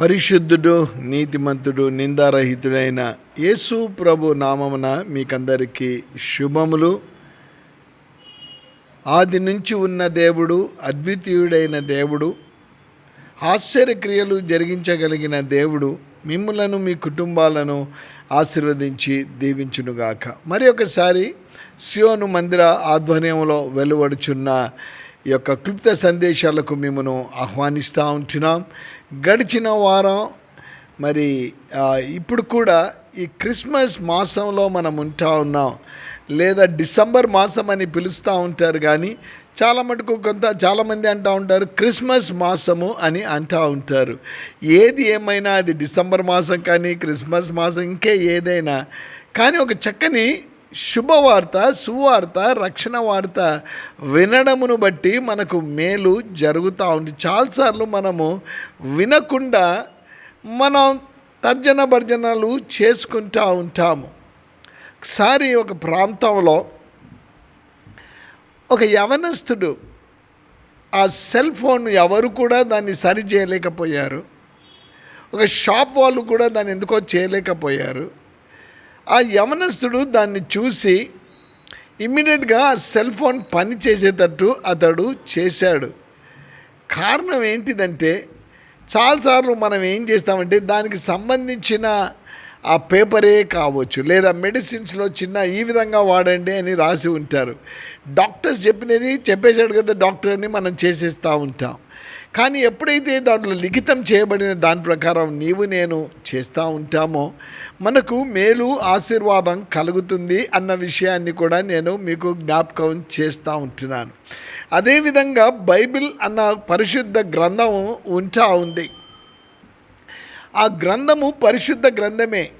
పరిశుద్ధుడు నీతిమంతుడు నిందారహితుడైన యేసు ప్రభు నామమున మీకందరికీ శుభములు. ఆది నుంచి ఉన్న దేవుడు అద్వితీయుడైన దేవుడు ఆశ్చర్యక్రియలు జరిగించగలిగిన దేవుడు మిమ్మలను మీ కుటుంబాలను ఆశీర్వదించి దీవించునుగాక. మరి ఒకసారి సియోను మందిర ఆధ్వర్యంలో వెలువడుచున్న ఈ యొక్క క్లుప్త సందేశాలకు మిమ్మను ఆహ్వానిస్తూ ఉంటున్నాం. గడిచిన వారం. మరి ఇప్పుడు కూడా ఈ క్రిస్మస్ మాసంలో మనం ఉంటా ఉన్నాం. లేదా డిసెంబర్ మాసం అని పిలుస్తూ ఉంటారు కానీ చాలా మటుకు కొంత చాలామంది అంటూ ఉంటారు క్రిస్మస్ మాసము అని అంటూ ఉంటారు. ఏది ఏమైనా అది డిసెంబర్ మాసం కానీ క్రిస్మస్ మాసం ఇంకే ఏదైనా. కానీ ఒక చక్కని శుభవార్త సువార్త రక్షణ వార్త వినడమును బట్టి మనకు మేలు జరుగుతూ ఉంది. చాలాసార్లు మనము వినకుండా మనం తర్జన భర్జనలు చేసుకుంటూ ఉంటాము. ఒకసారి ఒక ప్రాంతంలో ఒక యవనస్తుడు ఆ సెల్ ఫోన్ ఎవరు కూడా దాన్ని సరి చేయలేకపోయారు ఒక షాప్ వాళ్ళు కూడా దాన్ని ఎందుకో చేయలేకపోయారు. ఆ యవనస్తుడు దాన్ని చూసి ఇమ్మీడియట్గా ఆ సెల్ ఫోన్ పని చేసేటట్టు అతడు చేశాడు. కారణం ఏంటిదంటే చాలాసార్లు మనం ఏం చేస్తామంటే దానికి సంబంధించిన ఆ పేపరే కావచ్చు లేదా మెడిసిన్స్లో చిన్న ఈ విధంగా వాడండి అని రాసి ఉంటారు. డాక్టర్స్ చెప్పినది చెప్పేశాడు కదా డాక్టర్ అని మనం చేసేస్తూ ఉంటాం. కానీ ఎప్పుడైతే దాంట్లో లిఖితం చేయబడిన దాని ప్రకారం నీవు నేను చేస్తూ ఉంటామో మనకు మేలు ఆశీర్వాదం కలుగుతుంది అన్న విషయాన్ని కూడా నేను మీకు జ్ఞాపకం చేస్తూ ఉంటున్నాను. అదేవిధంగా బైబిల్ అన్న పరిశుద్ధ గ్రంథం ఉంటా ఉంది. ఆ గ్రంథము పరిశుద్ధ గ్రంథమే.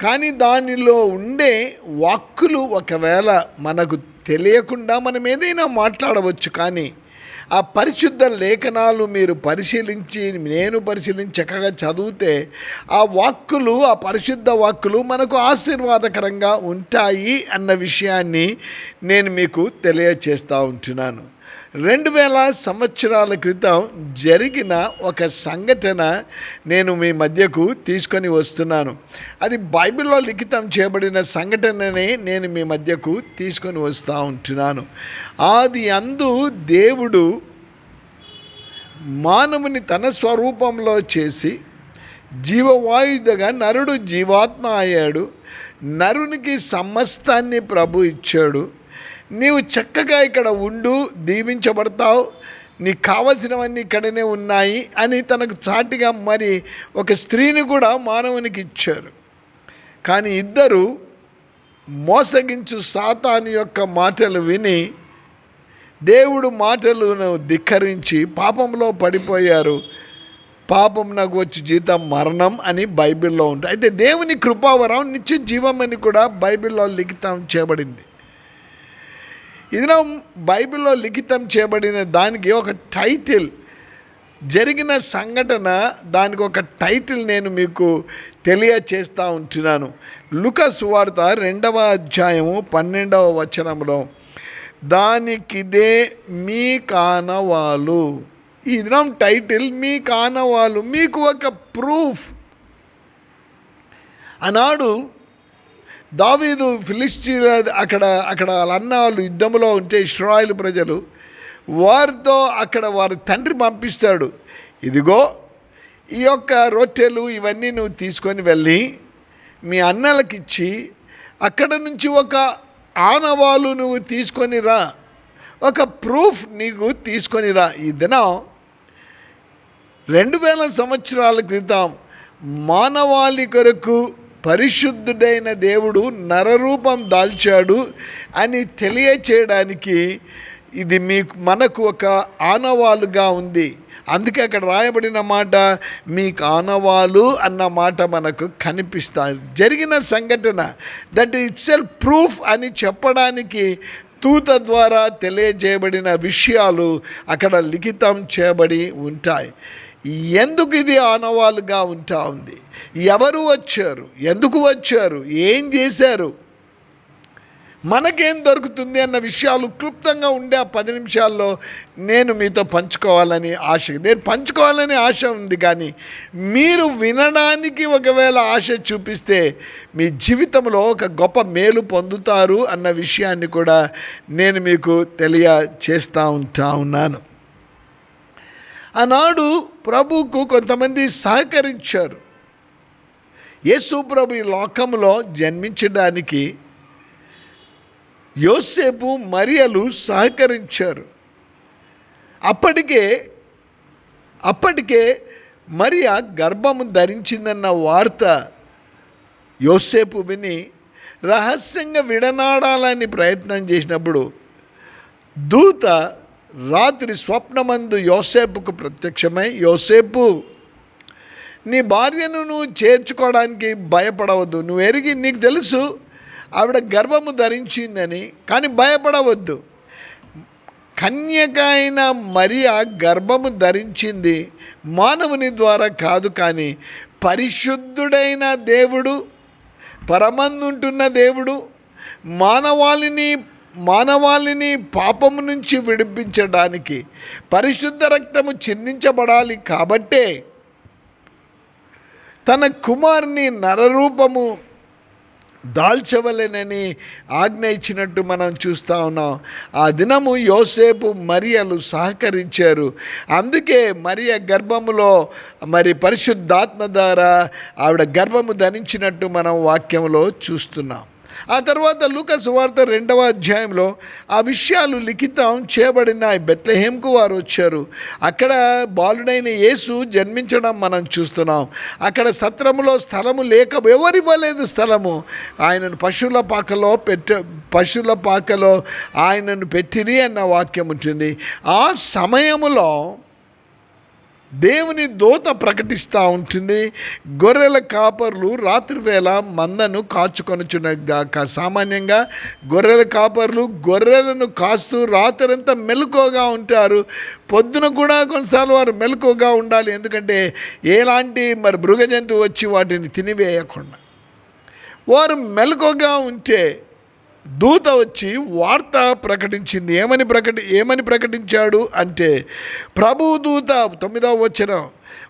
కానీ దానిలో ఉండే వాక్కులు ఒకవేళ మనకు తెలియకుండా మనం ఏదైనా మాట్లాడవచ్చు కానీ ఆ పరిశుద్ధ లేఖనాలు మీరు పరిశీలించి నేను పరిశీలించి చక్కగా చదివితే ఆ వాక్కులు ఆ పరిశుద్ధ వాక్కులు మనకు ఆశీర్వాదకరంగా ఉంటాయి అన్న విషయాన్ని నేను మీకు తెలియచేస్తూ ఉంటున్నాను. రెండు వేల సంవత్సరాల క్రితం జరిగిన ఒక సంఘటన నేను మీ మధ్యకు తీసుకొని వస్తున్నాను. అది బైబిల్లో లిఖితం చేయబడిన సంఘటననే నేను మీ మధ్యకు తీసుకొని వస్తూ ఉంటున్నాను. ఆది అందు దేవుడు మానవుని తన స్వరూపంలో చేసి జీవవాయుధగా నరుడు జీవాత్మ అయ్యాడు. నరునికి సమస్తాన్ని ప్రభు ఇచ్చాడు. నీవు చక్కగా ఇక్కడ ఉండు దీవించబడతావు నీకు కావలసినవన్నీ ఇక్కడనే ఉన్నాయి అని తనకు చాటిగా మరి ఒక స్త్రీని కూడా మానవునికి ఇచ్చారు. కానీ ఇద్దరు మోసగించు సాతాను యొక్క మాటలు విని దేవుడు మాటలను ధిక్కరించి పాపంలో పడిపోయారు. పాపం నాకు వచ్చి జీతం మరణం అని బైబిల్లో ఉంటుంది. అయితే దేవుని కృపావరం నిత్య జీవం అని కూడా బైబిల్లో లిఖితం చేయబడింది. ఇది బైబిల్లో లిఖితం చేయబడిన దానికి ఒక టైటిల్. జరిగిన సంఘటన దానికి ఒక టైటిల్ నేను మీకు తెలియచేస్తూ ఉంటున్నాను. లుకస్ వార్త రెండవ అధ్యాయము పన్నెండవ వచనంలో దానికిదే మీ కానవాలు. ఈ దినం టైటిల్ మీ కానవాలు మీకు ఒక ప్రూఫ్. ఆనాడు దావీదు ఫిలిస్టీన్ అక్కడ అక్కడ వాళ్ళ అన్న వాళ్ళు యుద్ధంలో ఉంటే ఇస్రాయిల్ ప్రజలు వారితో అక్కడ వారి తండ్రి పంపిస్తాడు. ఇదిగో ఈ యొక్క రొట్టెలు ఇవన్నీ నువ్వు తీసుకొని వెళ్ళి మీ అన్నలకి ఇచ్చి అక్కడ నుంచి ఒక ఆనవాలు నువ్వు తీసుకొని రా. ఒక ప్రూఫ్ నీకు తీసుకొని రా. ఈ దినం రెండు వేల సంవత్సరాల క్రితం మానవాళి కొరకు పరిశుద్ధుడైన దేవుడు నరరూపం దాల్చాడు అని తెలియచేయడానికి ఇది మీకు మనకు ఒక ఆనవాలుగా ఉంది. అందుకే అక్కడ రాయబడిన మాట మీకు ఆనవాలు అన్న మాట మనకు కనిపిస్తారు జరిగిన సంఘటన దట్ ఇట్స్ సెల్ ప్రూఫ్ అని చెప్పడానికి తూత ద్వారా తెలియజేయబడిన విషయాలు అక్కడ లిఖితం చేయబడి ఉంటాయి. ఎందుకు ఇది ఆనవాలుగా ఉంటా ఉంది? ఎవరు వచ్చారు? ఎందుకు వచ్చారు? ఏం చేశారు? మనకేం దొరుకుతుంది అన్న విషయాలు క్లుప్తంగా ఉండే ఆ పది నిమిషాల్లో నేను మీతో పంచుకోవాలని ఆశ. నేను పంచుకోవాలని ఆశ ఉంది కానీ మీరు వినడానికి ఒకవేళ ఆశ చూపిస్తే మీ జీవితంలో ఒక గొప్ప మేలు పొందుతారు అన్న విషయాన్ని కూడా నేను మీకు తెలియచేస్తూ ఉంటా ఉన్నాను. ఆనాడు ప్రభుకు కొంతమంది సహకరించారు. యేసు ప్రభు ఈ లోకంలో జన్మించడానికి యోసేపు మరియలు సహకరించారు. అప్పటికే అప్పటికే మరియ గర్భము ధరించిందన్న వార్త యోసేపు విని రహస్యంగా విడనాడాలని ప్రయత్నం చేసినప్పుడు దూత రాత్రి స్వప్నమందు యోసేపుకు ప్రత్యక్షమై యోసేపు నీ భార్యను నువ్వు చేర్చుకోవడానికి భయపడవద్దు. నువ్వు ఎరిగి నీకు తెలుసు ఆవిడ గర్భము ధరించిందని కానీ భయపడవద్దు. కన్యక అయిన మరియా గర్భము ధరించింది మానవుని ద్వారా కాదు కానీ పరిశుద్ధుడైన దేవుడు పరమందుంటున్న దేవుడు మానవాళిని మానవాళిని పాపము నుంచి విడిపించడానికి పరిశుద్ధ రక్తము చిందించబడాలి కాబట్టే తన కుమారుని నరరూపము దాల్చవలెనని ఆజ్ఞ ఇచ్చినట్టు మనం చూస్తూ ఉన్నాం. ఆ దినము యోసేపు మరియలు సహకరించారు. అందుకే మరియ గర్భములో మరి పరిశుద్ధాత్మ ద్వారా ఆవిడ గర్భము ధరించినట్టు మనం వాక్యంలో చూస్తున్నాం. ఆ తర్వాత లూక సువార్త రెండవ అధ్యాయంలో ఆ విషయాలు లిఖితం చేయబడిన బెత్లహేమ్కు వారు వచ్చారు. అక్కడ బాలుడైన యేసు జన్మించడం మనం చూస్తున్నాం. అక్కడ సత్రములో స్థలము లేక ఎవరివ్వలేదు స్థలము? ఆయనను పశువుల పాకలో పెట్ట పశువుల పాకలో ఆయనను పెట్టిరి అన్న వాక్యం ఉంటుంది. ఆ సమయములో దేవుని దోత ప్రకటిస్తూ ఉంటుంది. గొర్రెల కాపర్లు రాత్రివేళ మందను కాచుకొనుచున్నగాక సామాన్యంగా గొర్రెల కాపర్లు గొర్రెలను కాస్తూ రాత్రంతా మెలకువగా ఉంటారు. పొద్దున కూడా కొన్నిసార్లు వారు మెలకువగా ఉండాలి. ఎందుకంటే ఎలాంటి మరి మృగజంతువు వచ్చి వాటిని తినివేయకుండా. వారు మెలకువగా ఉంటే దూత వచ్చి వార్త ప్రకటించింది. ఏమని ప్రకటి ఏమని ప్రకటించాడు అంటే ప్రభు దూత తొమ్మిదవ వచ్చిన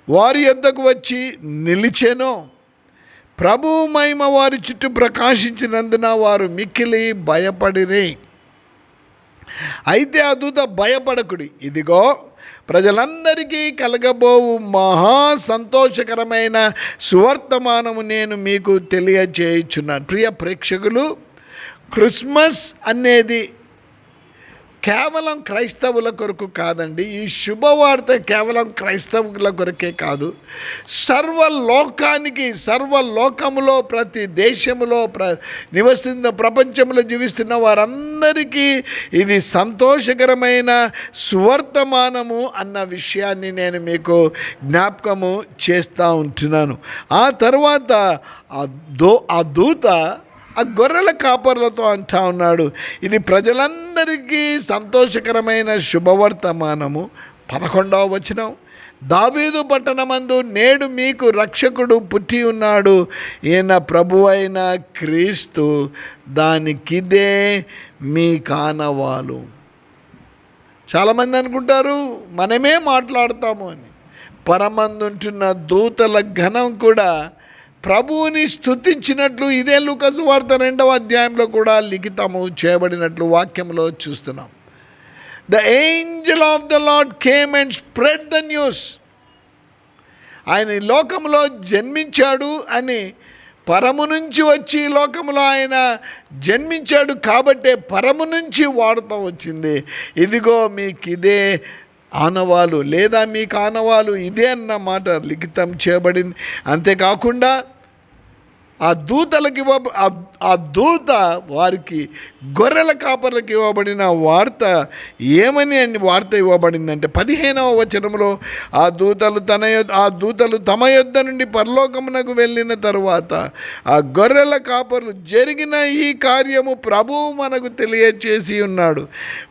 వారి యొద్దకు వచ్చి నిలిచెను. ప్రభు మహిమ వారి చుట్టూ ప్రకాశించినందున వారు మిక్కిలి భయపడిరి. అయితే ఆ దూత భయపడకుడి. ఇదిగో ప్రజలందరికీ కలగబోవు మహా సంతోషకరమైన సువర్తమానము నేను మీకు తెలియచేయుచున్నాను ప్రియ ప్రేక్షకులు క్రిస్మస్ అనేది కేవలం క్రైస్తవుల కొరకు కాదండి ఈ శుభవార్త కేవలం క్రైస్తవుల కొరకే కాదు. సర్వలోకానికి సర్వలోకములో ప్రతి దేశములో ప్ర నివసిస్తున్న ప్రపంచంలో జీవిస్తున్న వారందరికీ ఇది సంతోషకరమైన సువర్తమానము అన్న విషయాన్ని నేను మీకు జ్ఞాపకము చేస్తూ ఉంటున్నాను. ఆ తర్వాత ఆ దో ఆ దూత ఆ గొర్రెల కాపర్లతో అంటా ఉన్నాడు ఇది ప్రజలందరికీ సంతోషకరమైన శుభవర్తమానము. పదకొండవ వచనం దావీదు పట్టణమందు నేడు మీకు రక్షకుడు పుట్టి ఉన్నాడు ఈయన ప్రభు అయిన క్రీస్తు దానికిదే మీ కానవాలు. చాలామంది అనుకుంటారు మనమే మాట్లాడతాము అని. పరమందుంటున్న దూతల ఘనం కూడా ప్రభువుని స్తుతించినట్లు ఇదే లుకసు వార్త రెండవ అధ్యాయంలో కూడా లిఖితము చేయబడినట్లు వాక్యంలో చూస్తున్నాం. The angel of the lord came and spread the news ఆయన ఈ లోకంలో జన్మించాడు అని పరము నుంచి వచ్చి లోకంలో ఆయన జన్మించాడు కాబట్టే పరము నుంచి వార్త వచ్చింది. ఇదిగో మీకు ఇదే ఆనవాలు లేదా మీకు ఆనవాలు ఇదే అన్న మాట లిఖితం చేయబడింది. అంతేకాకుండా ఆ దూతలకు ఇవ్వ ఆ- దూత వారికి గొర్రెల కాపర్లకు ఇవ్వబడిన వార్త ఏమని అని వార్త ఇవ్వబడిందంటే పదిహేనవ వచనంలో ఆ దూతలు తన ఆ దూతలు తమ యొద్ద నుండి పరలోకమునకు వెళ్ళిన తరువాత ఆ గొర్రెల కాపర్లు జరిగిన ఈ కార్యము ప్రభువు మనకు తెలియచేసి ఉన్నాడు.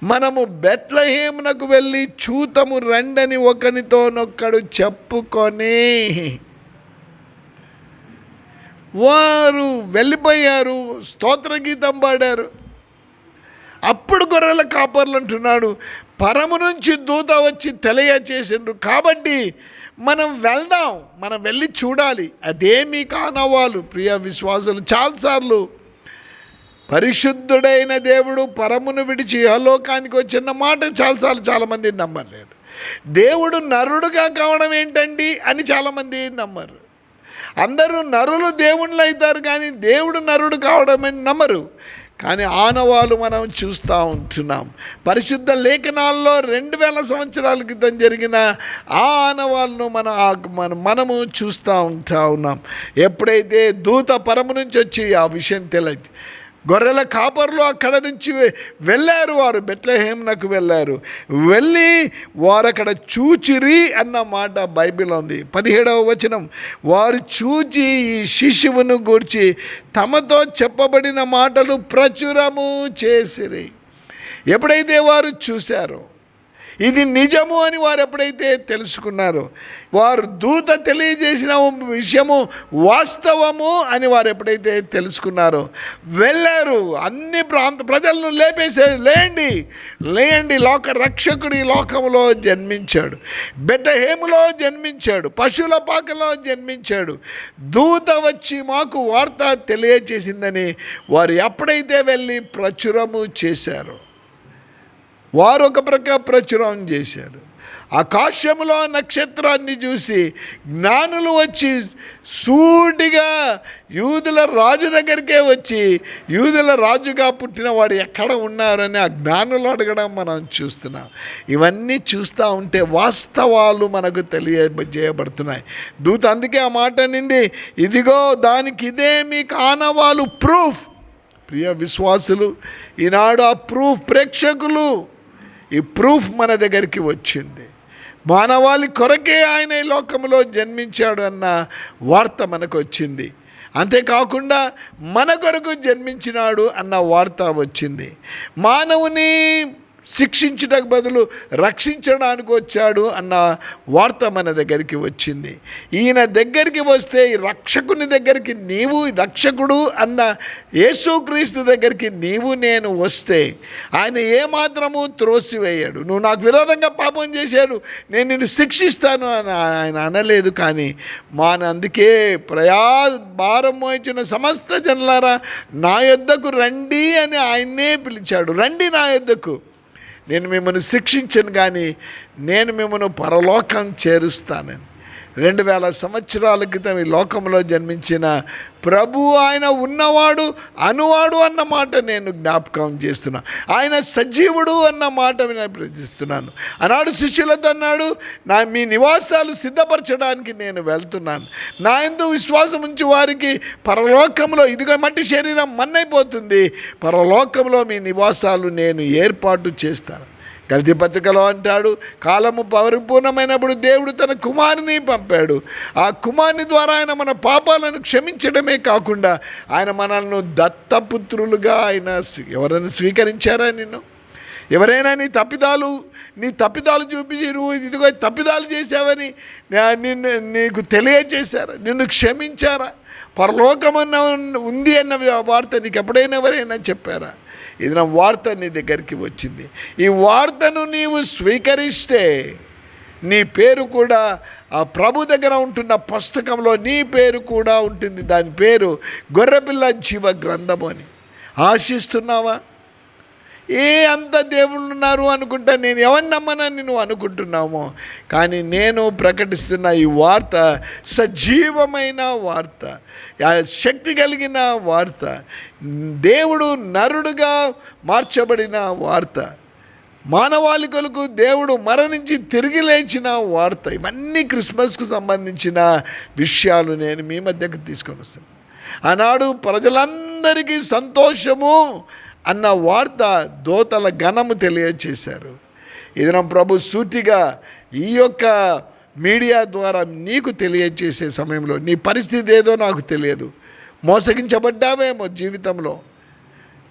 మనము బెట్లహేమునకు వెళ్ళి చూతము రండని ఒకనితోనొక్కడు చెప్పుకొని వారు వెళ్ళిపోయారు స్తోత్రగీతం పాడారు. అప్పుడు గొర్రెల కాపర్లు అంటున్నాడు పరము నుంచి దూత వచ్చి తెలియచేసిండ్రు కాబట్టి మనం వెళ్దాం మనం వెళ్ళి చూడాలి. అదేమీ కానవాళ్ళు కానవాలు ప్రియ విశ్వాసులు. చాలాసార్లు పరిశుద్ధుడైన దేవుడు పరమును విడిచి అలోకానికి వచ్చిన మాట చాలాసార్లు చాలామంది నమ్మలేరు దేవుడు నరుడుగా కావడం ఏంటండి అని చాలామంది నమ్మరు. అందరూ నరులు దేవుళ్ళు అవుతారు కానీ దేవుడు నరుడు కావడమని నమ్మరు. కానీ ఆనవాలు మనం చూస్తూ ఉంటున్నాం. పరిశుద్ధ లేఖనాల్లో రెండు వేల సంవత్సరాల క్రితం జరిగిన ఆ ఆనవాళ్ళను మనం మన మనము చూస్తూ ఉంటా ఉన్నాం. ఎప్పుడైతే దూత పరము నుంచి వచ్చి ఆ విషయం తెలియదు గొర్రెల కాపర్లు అక్కడ నుంచి వెళ్ళారు వారు. బెట్లహేమ్నకు వెళ్ళారు. వెళ్ళి వారు అక్కడ చూచిరి అన్న మాట బైబిల్ ఉంది. పదిహేడవ వచనం. వారు చూచి ఈ శిశువును గూర్చి తమతో చెప్పబడిన మాటలు ప్రచురము చేసిరి. ఎప్పుడైతే వారు చూశారో ఇది నిజము అని వారు ఎప్పుడైతే తెలుసుకున్నారో వారు దూత తెలియజేసిన విషయము వాస్తవము అని వారు ఎప్పుడైతే తెలుసుకున్నారో వెళ్ళారు అన్ని ప్రాంత ప్రజలను లేపేసే లేండి లేండి లోక రక్షకుడి లోకంలో జన్మించాడు బెద్దహేములో జన్మించాడు పశువుల పాకలో జన్మించాడు దూత వచ్చి మాకు వార్త తెలియజేసిందని వారు ఎప్పుడైతే వెళ్ళి ప్రచురము చేశారు. వారు ఒక ప్రక ప్రచురం చేశారు. ఆకాశంలో నక్షత్రాన్ని చూసి జ్ఞానులు వచ్చి సూటిగా యూదుల రాజు దగ్గరికే వచ్చి యూదుల రాజుగా పుట్టిన వాడు ఎక్కడ ఉన్నారని ఆ జ్ఞానులు అడగడం మనం చూస్తున్నాం. ఇవన్నీ చూస్తూ ఉంటే వాస్తవాలు మనకు తెలియజేయబడుతున్నాయి. దూత అందుకే ఆ మాట నింది ఇదిగో దానికి ఇదే మీకు ఆనవాలు ప్రూఫ్. ప్రియ విశ్వాసులు ఈనాడు ఆ ప్రూఫ్ ప్రేక్షకులు ఈ ప్రూఫ్ మన దగ్గరికి వచ్చింది. మానవాళి కొరకే ఆయన ఈ లోకంలో జన్మించాడు అన్న వార్త మనకు వచ్చింది. అంతేకాకుండా మన కొరకు జన్మించినాడు అన్న వార్త వచ్చింది. మానవుని శిక్షించడానికి బదులు రక్షించడానికి వచ్చాడు అన్న వార్త మన దగ్గరికి వచ్చింది. ఈయన దగ్గరికి వస్తే ఈ రక్షకుని దగ్గరికి నీవు రక్షకుడు అన్న యేసుక్రీస్తు దగ్గరికి నీవు నేను వస్తే ఆయన ఏమాత్రము త్రోసివేయాడు. నువ్వు నాకు విరోధంగా పాపం చేశాడు నేను నిన్ను శిక్షిస్తాను అని ఆయన అనలేదు కానీ మాన అందుకే ప్రయా భారం మోయించిన సమస్త జనులారా నా యొద్దకు రండి అని ఆయన్నే పిలిచాడు. రండి నా యొద్దకు. నేను మిమ్మల్ని శిక్షించను కానీ నేను మిమ్మల్ని పరలోకం చేరుస్తానని. రెండు వేల సంవత్సరాల క్రితం ఈ లోకంలో జన్మించిన ప్రభు ఆయన ఉన్నవాడు అనువాడు అన్న మాట నేను జ్ఞాపకం చేస్తున్నా. ఆయన సజీవుడు అన్న మాట నేను ప్రశ్నిస్తున్నాను. ఆనాడు శిష్యులతో అన్నాడు నా మీ నివాసాలు సిద్ధపరచడానికి నేను వెళ్తున్నాను. నా ఎందు విశ్వాసం ఉంచి వారికి పరలోకంలో ఇదిగో మట్టి శరీరం మన్నైపోతుంది. పరలోకంలో మీ నివాసాలు నేను ఏర్పాటు చేస్తాను. గల్తీ పత్రికలో అంటాడు కాలము పరిపూర్ణమైనప్పుడు దేవుడు తన కుమారుని పంపాడు. ఆ కుమారుని ద్వారా ఆయన మన పాపాలను క్షమించడమే కాకుండా ఆయన మనల్ని దత్తపుత్రులుగా ఆయన స్వీ- ఎవరైనా స్వీకరించారా నిన్ను? ఎవరైనా నీ తప్పిదాలు నీ తప్పిదాలు చూపించి నువ్వు ఇదిగో తప్పిదాలు చేసావని నిన్ను నీకు తెలియచేశారా నిన్ను క్షమించారా? పరలోకమన్న ఉంది అన్న వార్త నీకు ఎప్పుడైనా ఎవరైనా చెప్పారా? ఇది నా వార్త నీ దగ్గరికి వచ్చింది? ఈ వార్తను నీవు స్వీకరిస్తే నీ పేరు కూడా ఆ ప్రభు దగ్గర ఉంటున్న పుస్తకంలో నీ పేరు కూడా ఉంటుంది. దాని పేరు గొర్రెపిల్ల జీవ గ్రంథము అని. ఆశిస్తున్నావా? ఏ అంత దేవుళ్ళు ఉన్నారు అనుకుంటా నేను ఎవరిని నమ్మనని నువ్వు అనుకుంటున్నామో కానీ నేను ప్రకటిస్తున్న ఈ వార్త సజీవమైన వార్త. శక్తి కలిగిన వార్త. దేవుడు నరుడుగా మార్చబడిన వార్త. మానవాళికలకు దేవుడు మరణించి తిరిగి లేచిన వార్త. ఇవన్నీ క్రిస్మస్కు సంబంధించిన విషయాలు నేను మీ మధ్యకు తీసుకొని వస్తాను ఆనాడు ప్రజలందరికీ సంతోషము అన్న వార్త దోతల ఘనము తెలియచేశారు. ఇది నా ప్రభు సూటిగా ఈ యొక్క మీడియా ద్వారా నీకు తెలియచేసే సమయంలో నీ పరిస్థితి ఏదో నాకు తెలియదు. మోసగించబడ్డావేమో జీవితంలో.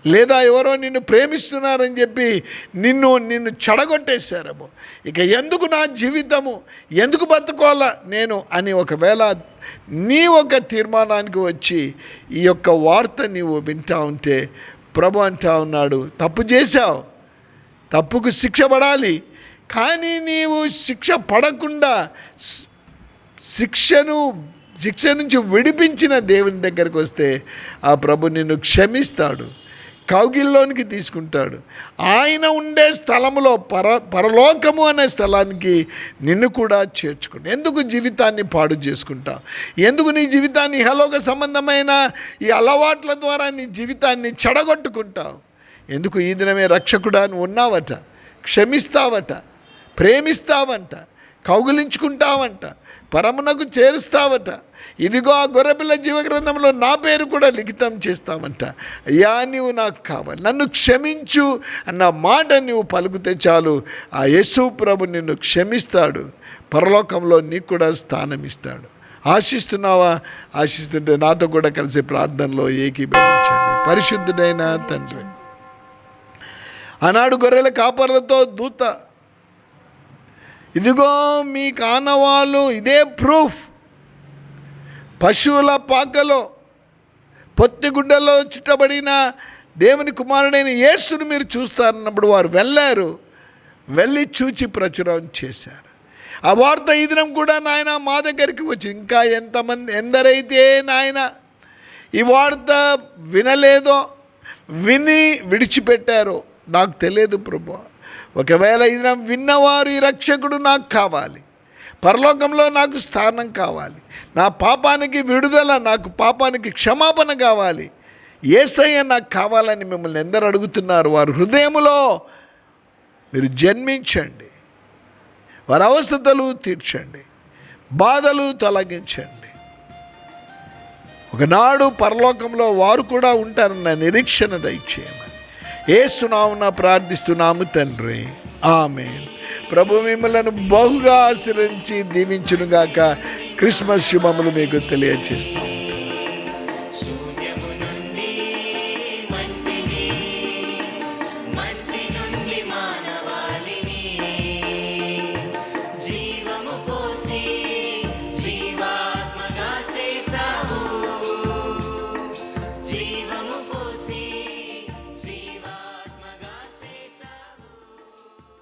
లేదా ఎవరో నిన్ను ప్రేమిస్తున్నారని చెప్పి నిన్ను నిన్ను చెడగొట్టేశారేమో. ఇక ఎందుకు నా జీవితము? ఎందుకు బతుకోవాలా నేను అని ఒకవేళ నీ ఒక తీర్మానానికి వచ్చి ఈ యొక్క వార్త నీవు వింటా ఉంటే ప్రభు అంటా ఉన్నాడు తప్పు చేశావు తప్పుకు శిక్ష పడాలి కానీ నీవు శిక్ష పడకుండా శిక్షను శిక్ష నుంచి విడిపించిన దేవుని దగ్గరకు వస్తే ఆ ప్రభు నిన్ను క్షమిస్తాడు. కౌగిల్లోనికి తీసుకుంటాడు. ఆయన ఉండే స్థలములో పర పరలోకము అనే స్థలానికి నిన్ను కూడా చేర్చుకుంటా. ఎందుకు జీవితాన్ని పాడు చేసుకుంటావు ఎందుకు నీ జీవితాన్ని ఇహలోక సంబంధమైన ఈ అలవాట్ల ద్వారా నీ జీవితాన్ని చెడగొట్టుకుంటావు ఎందుకు ఈ దినమే రక్షకుడా అని ఉన్నావట క్షమిస్తావట ప్రేమిస్తావంట కౌగులించుకుంటావంట. పరమునకు చేరుస్తావట. ఇదిగో ఆ గొర్రెపిల్ల జీవగ్రంథంలో నా పేరు కూడా లిఖితం చేస్తామంట. అయ్యా నీవు నాకు కావాలి. నన్ను క్షమించు అన్న మాట నీవు పలుకుతే చాలు. ఆ యేసు ప్రభు నిన్ను క్షమిస్తాడు. పరలోకంలో నీకు కూడా స్థానం ఇస్తాడు ఆశిస్తున్నావా? ఆశిస్తుంటే నాతో కూడా కలిసి ప్రార్థనలో ఏకీభవించండి. పరిశుద్ధుడైన తండ్రి ఆనాడు గొర్రెల కాపర్లతో దూత ఇదిగో మీ కానవాళ్ళు ఇదే ప్రూఫ్. పశువుల పాకలో పొత్తిగుడ్డలో చుట్టబడిన దేవుని కుమారుడైన యేసును మీరు చూస్తారన్నప్పుడు వారు వెళ్ళారు వెళ్ళి చూచి ప్రచురం చేశారు. ఆ వార్త ఈ దినం కూడా నాయన మా దగ్గరికి వచ్చి ఇంకా ఎంతమంది ఎందరైతే నాయన ఈ వార్త వినలేదో విని విడిచిపెట్టారో నాకు తెలియదు ప్రభు. ఒకవేళ ఇది దినం విన్నవారు ఈ రక్షకుడు నాకు కావాలి. పరలోకంలో నాకు స్థానం కావాలి. నా పాపానికి విడుదల నాకు పాపానికి క్షమాపణ కావాలి. ఏసయ్య నాకు కావాలని మిమ్మల్ని ఎందరు అడుగుతున్నారు? వారు హృదయములో మీరు జన్మించండి. వారి అవస్థతలు తీర్చండి. బాధలు తొలగించండి. ఒకనాడు పరలోకంలో వారు కూడా ఉంటారన్న నిరీక్షణ దయచేయండి. ఏసునామున ప్రార్థిస్తున్నాము తండ్రి. ఆమె ప్రభు మిమ్మలను బహుగా ఆశ్రయించి దీవించునుగాక. క్రిస్మస్ శుభములు మీకు తెలియజేస్తాం